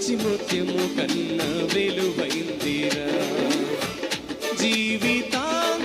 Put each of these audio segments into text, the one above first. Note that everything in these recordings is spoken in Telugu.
మంచి ముత్యము కన్న వెలువైందిరా. జీవితాంతము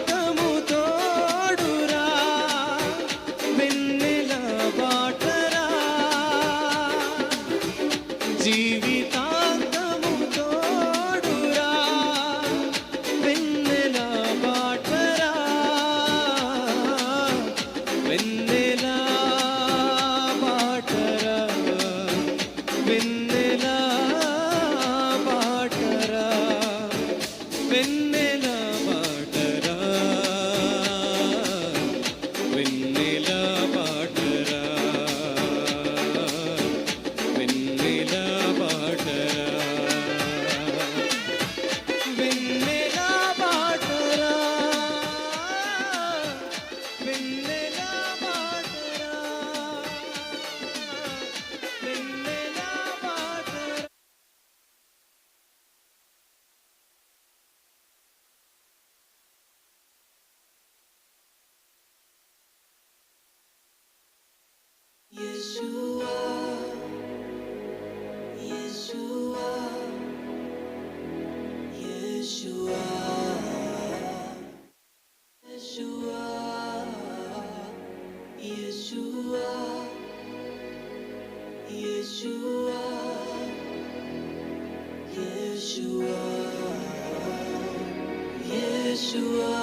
Yeshua.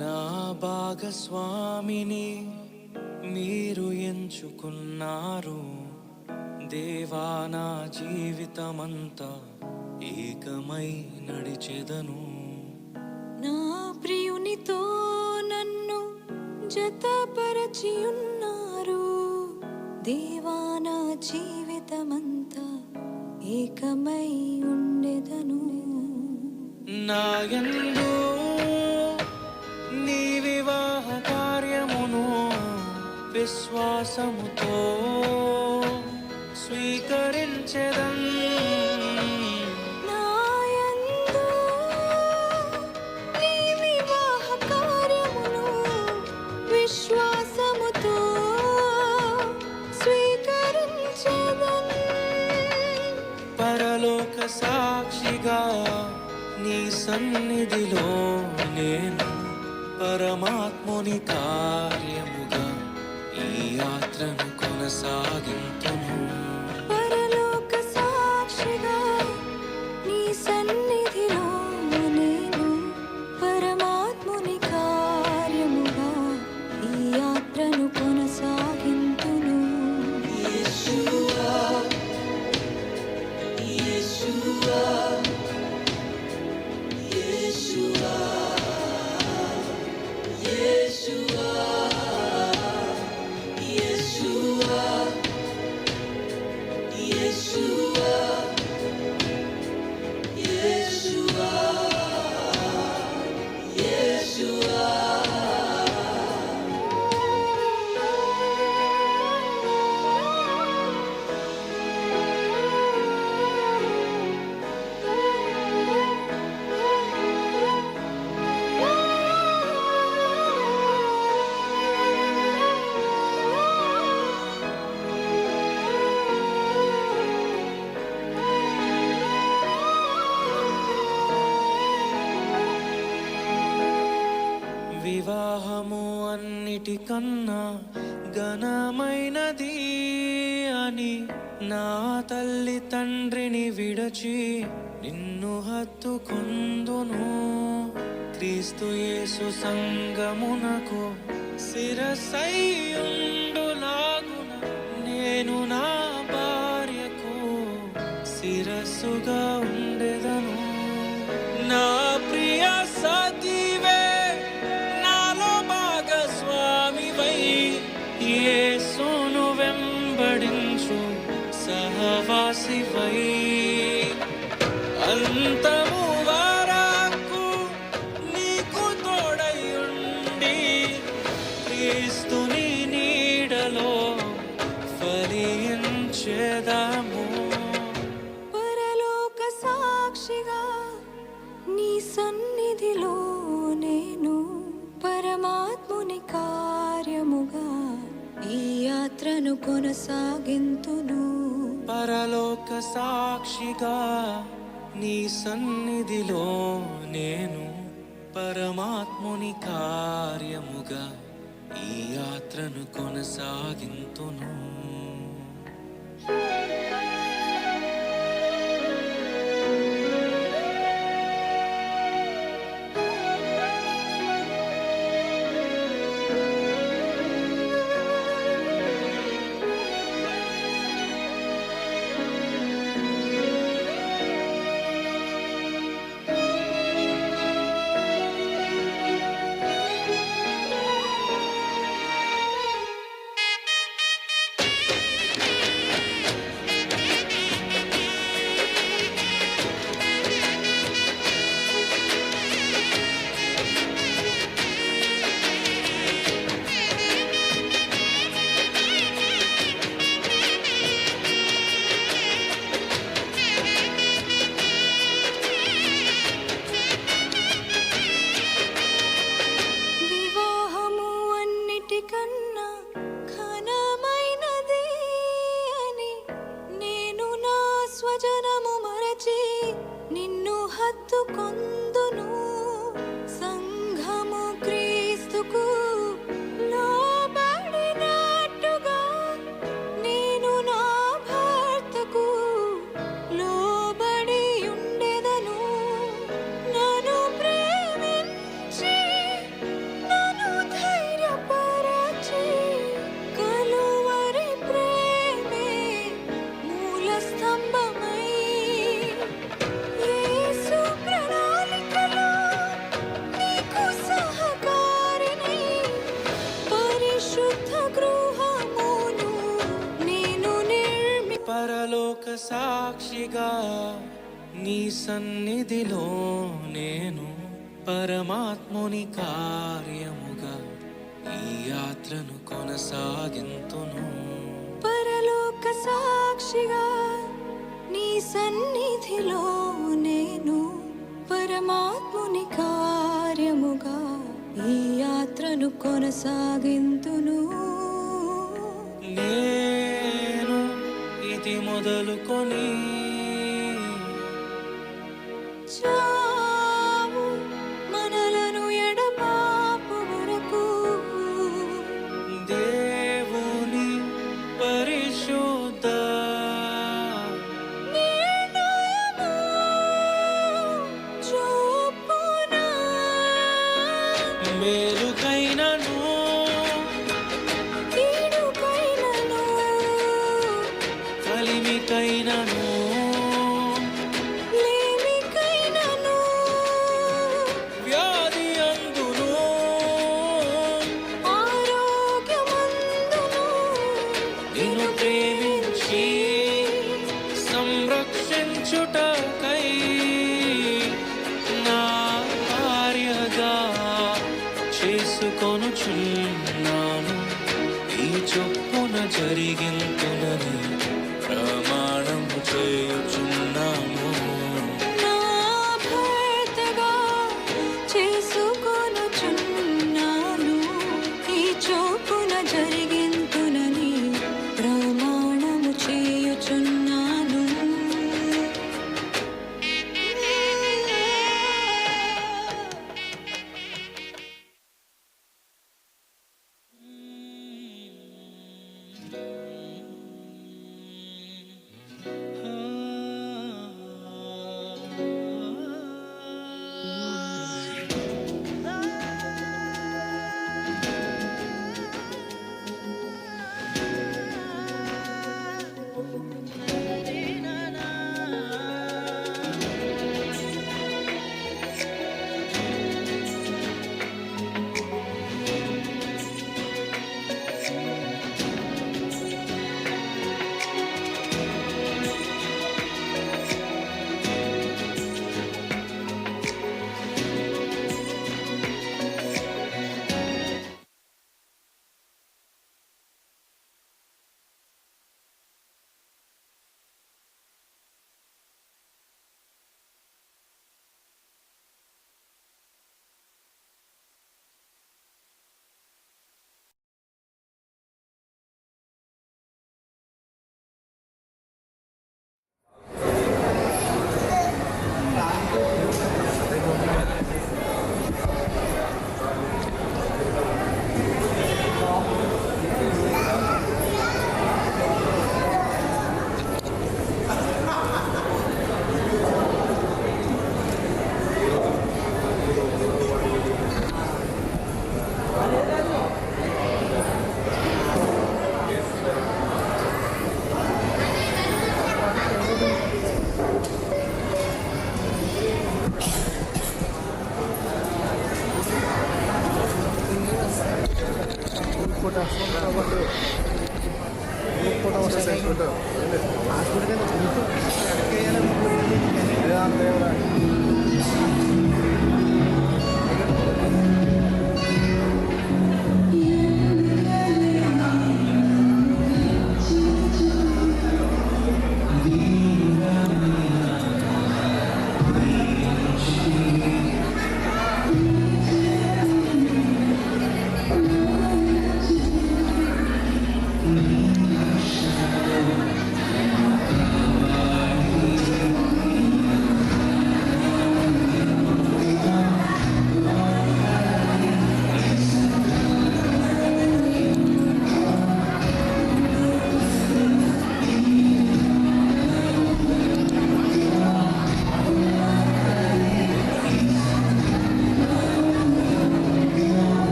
నా భాగస్వామిని మీరు ఎంచుకున్నారు. దేవా నా జీవితమంతా ఏకమై నడిచెదను. నా ప్రియునితో నన్ను జతపరచి ఉన్నారు దేవా నా జీవితమంతా ఏకమై ఉండెదను. నాయందు నీ వివాహ కార్యమును విశ్వాసముతో స్వీకరించదం అన్నిటికన్నా ఘనమైనది అని నా తల్లి తండ్రిని విడచి నిన్ను హత్తుకొందును. క్రీస్తు యేసు సంగమునకు శిరసైయుండులాగున నేను నా భార్యకు శిరస్సుగా అంతము వరకు నీకు తోడయుండి క్రీస్తుని నీడలో చేదాము పరలోక సాక్షిగా నీ సన్నిధిలో నేను పరమాత్ముని కార్యముగా ఈ యాత్రను కొనసాగింతును. పరలోక సాక్షిగా నీ సన్నిధిలో నేను పరమాత్ముని కార్యముగా ఈ యాత్రను కొనసాగింతును. నిన్ను హత్తుకొందును సంఘము సాక్షిగా నీ సన్నిధిలో నేను పరమాత్ముని కార్యముగా ఈ యాత్రను కొనసాగింతును. పరలోక సాక్షిగా నీ సన్నిధిలో నేను పరమాత్ముని కార్యముగా ఈ యాత్రను కొనసాగింతును. నేను ఇది మొదలుకొని చావు మనలను ఎడబాపు వరకు దేవుని పరిశుద్ధ నిర్ణయము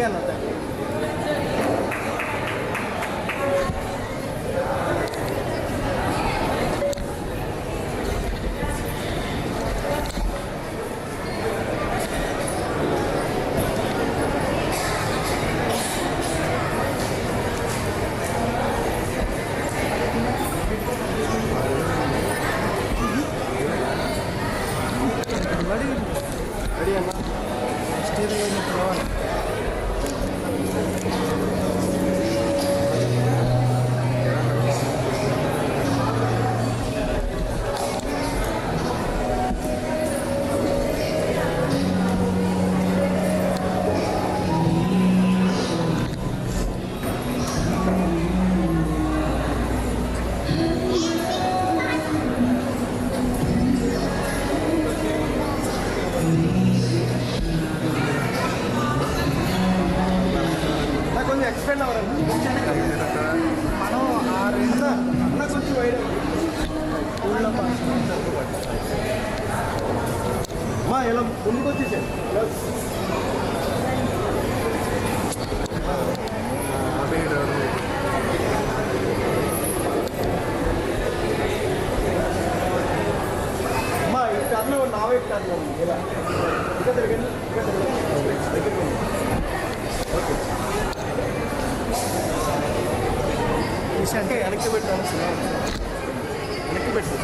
क्या होता है అంటే వెనక్కి పెట్టాను వెనక్కి పెట్టు.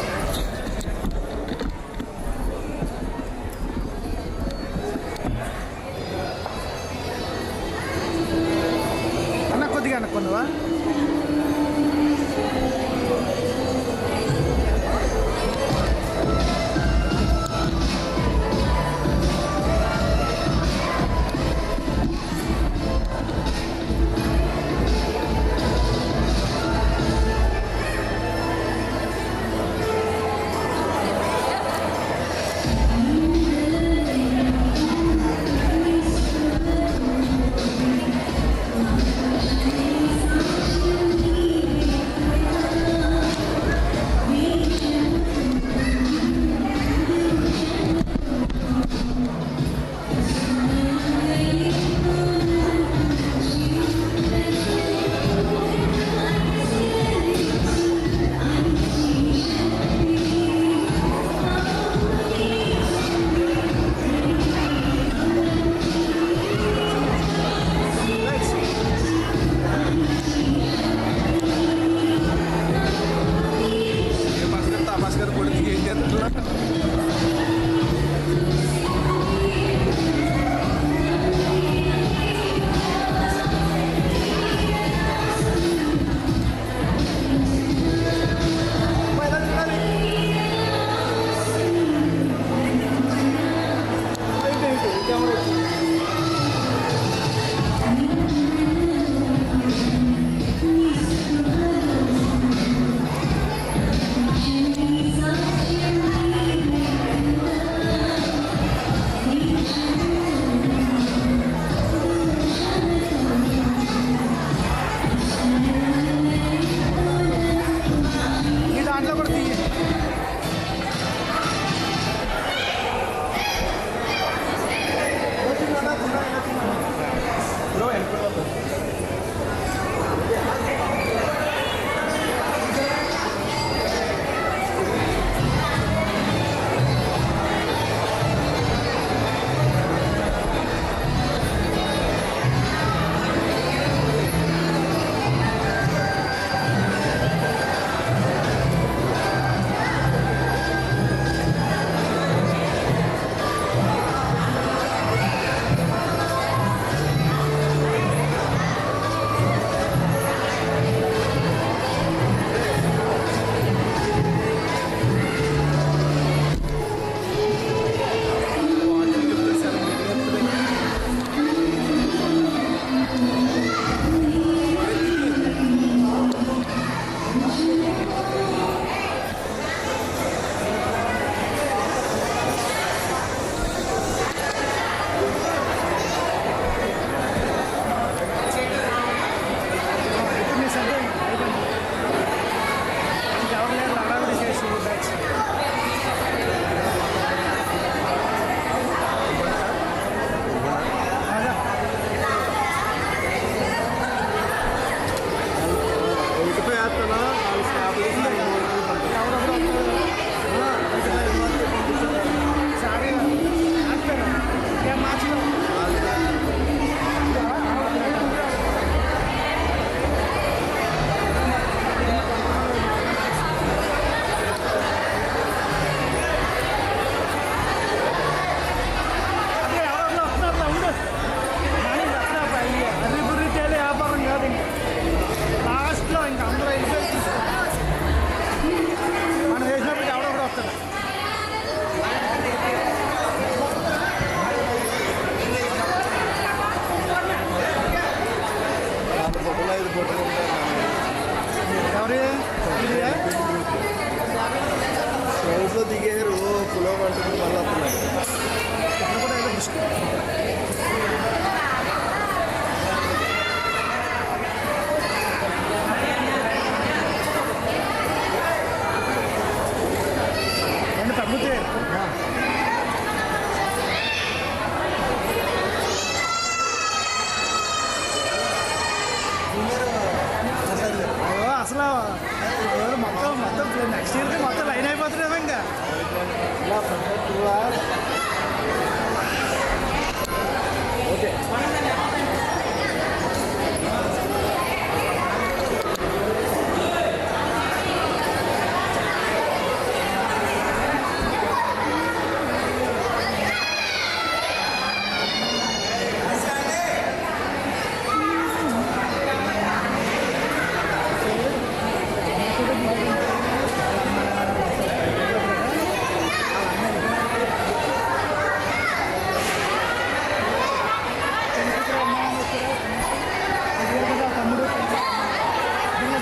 నెక్స్ట్ ఇయర్కి మొత్తం లైన్ అయిపోతున్నాం ఇంకా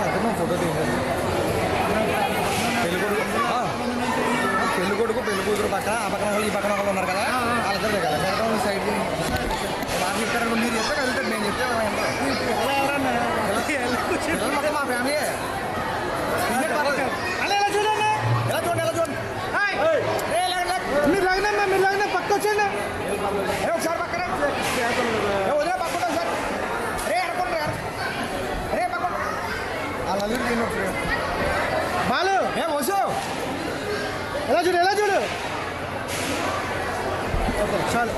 photo తీయండి పెళ్ళి కొడుకు పెళ్ళి కొడుకు పెళ్ళి కూతురు పక్కన ఆ పక్కన ఈ పక్కన ఒకళ్ళు ఉన్నారు కదా వాళ్ళిద్దరు దిగాలి వెనకాల సైడ్ వాళ్ళు చెప్తారు మీరు చెప్తే కలుగుతారు నేను చెప్తే మా ఫ్యామిలీ ఎలా చూడండి ఎలా చూడండి. మీరు మీరు లాగిన పక్క ఒకసారి పక్కన ఏ, వదిలే పక్కన ఒకసారి రే అనుకోండి రే పక్కన అలా దీన్ని ఒకసారి బాలు ఏ వసు. ఎలా చూడు ఎలా చూడు. ఓకే చాలు.